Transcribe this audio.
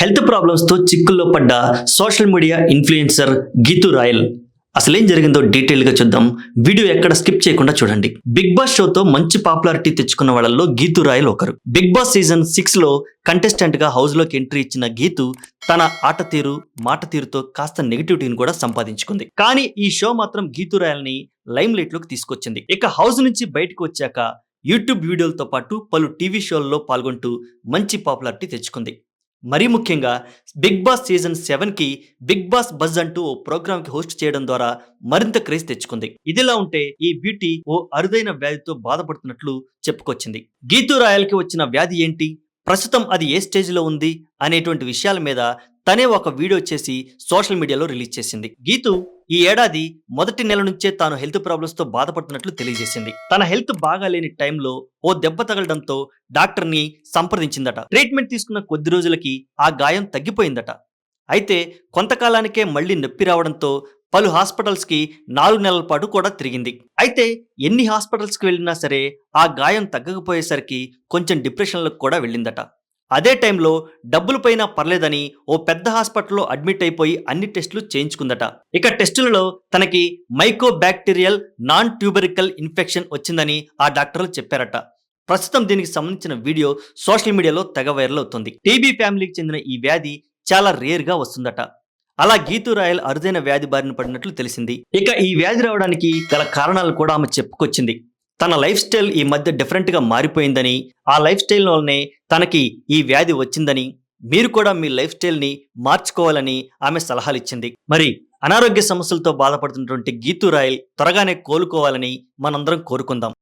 Health ప్రాబ్లమ్స్తో చిక్కుల్లో పడ్డ social media influencer Geethu Royal. అసలేం జరిగిందో డీటెయిల్గా చూద్దాం. వీడియో ఎక్కడ స్కిప్ చేయకుండా చూడండి. బిగ్ బాస్ షోతో మంచి పాపులారిటీ తెచ్చుకున్న వాళ్ళల్లో గీతు రాయల్ ఒకరు. బిగ్ బాస్ సీజన్ సిక్స్లో కంటెస్టెంట్గా హౌస్లోకి ఎంట్రీ ఇచ్చిన గీతు తన ఆట తీరు మాట తీరుతో కాస్త నెగిటివిటీని కూడా సంపాదించుకుంది. కానీ ఈ షో మాత్రం గీతు రాయల్ని లైమ్ లైట్లోకి తీసుకొచ్చింది. ఇక హౌస్ నుంచి బయటకు వచ్చాక యూట్యూబ్ వీడియోలతో పాటు పలు టీవీ షోల్లో పాల్గొంటూ మంచి పాపులారిటీ తెచ్చుకుంది. మరీ ముఖ్యంగా బిగ్ బాస్ సీజన్ సెవెన్కి బిగ్ బాస్ బజ్ అంటూ ఓ ప్రోగ్రామ్కి హోస్ట్ చేయడం ద్వారా మరింత క్రేజ్ తెచ్చుకుంది. ఇదిలా ఉంటే ఈ బ్యూటీ ఓ అరుదైన వ్యాధితో బాధపడుతున్నట్లు చెప్పుకొచ్చింది. గీతూ రాయల్కి వచ్చిన వ్యాధి ఏంటి? ప్రస్తుతం అది ఏ స్టేజ్లో ఉంది? అనేటువంటి విషయాల మీద తనే ఒక వీడియో చేసి సోషల్ మీడియాలో రిలీజ్ చేసింది. గీతు ఈ ఏడాది మొదటి నెల నుంచే తాను హెల్త్ ప్రాబ్లమ్స్తో బాధపడుతున్నట్లు తెలియజేసింది. తన హెల్త్ బాగాలేని టైంలో ఓ దెబ్బ తగలడంతో డాక్టర్ని సంప్రదించిందట. ట్రీట్మెంట్ తీసుకున్న కొద్ది రోజులకి ఆ గాయం తగ్గిపోయిందట. అయితే కొంతకాలానికే మళ్ళీ నొప్పి రావడంతో పలు హాస్పిటల్స్కి నాలుగు నెలల పాటు కూడా తిరిగింది. అయితే ఎన్ని హాస్పిటల్స్కి వెళ్ళినా సరే ఆ గాయం తగ్గకపోయేసరికి కొంచెం డిప్రెషన్లకు కూడా వెళ్ళిందట. అదే టైంలో డబ్బులు పైన పర్లేదని ఓ పెద్ద హాస్పిటల్లో అడ్మిట్ అయిపోయి అన్ని టెస్టులు చేయించుకుందట. ఇక టెస్టులలో తనకి mycobacterial non tubercular infection వచ్చిందని ఆ డాక్టర్లు చెప్పారట. ప్రస్తుతం దీనికి సంబంధించిన వీడియో సోషల్ మీడియాలో తెగ వైరల్ అవుతుంది. టీబీ ఫ్యామిలీకి చెందిన ఈ వ్యాధి చాలా రేర్గా వస్తుందట. అలా గీతు రాయల్ అరుదైన వ్యాధి బారిన పడినట్లు తెలిసింది. ఇక ఈ వ్యాధి రావడానికి గల కారణాలు కూడా ఆమె చెప్పుకొచ్చింది. తన లైఫ్ స్టైల్ ఈ మధ్య డిఫరెంట్గా మారిపోయిందని ఆ లైఫ్ స్టైల్ వల్లనే తనకి ఈ వ్యాధి వచ్చిందని మీరు కూడా మీ లైఫ్ స్టైల్ని మార్చుకోవాలని ఆమె సలహాలు ఇచ్చింది మరి అనారోగ్య సమస్యలతో బాధపడుతున్నటువంటి గీతూ రాయల్ త్వరగానే కోలుకోవాలని మనందరం కోరుకుందాం.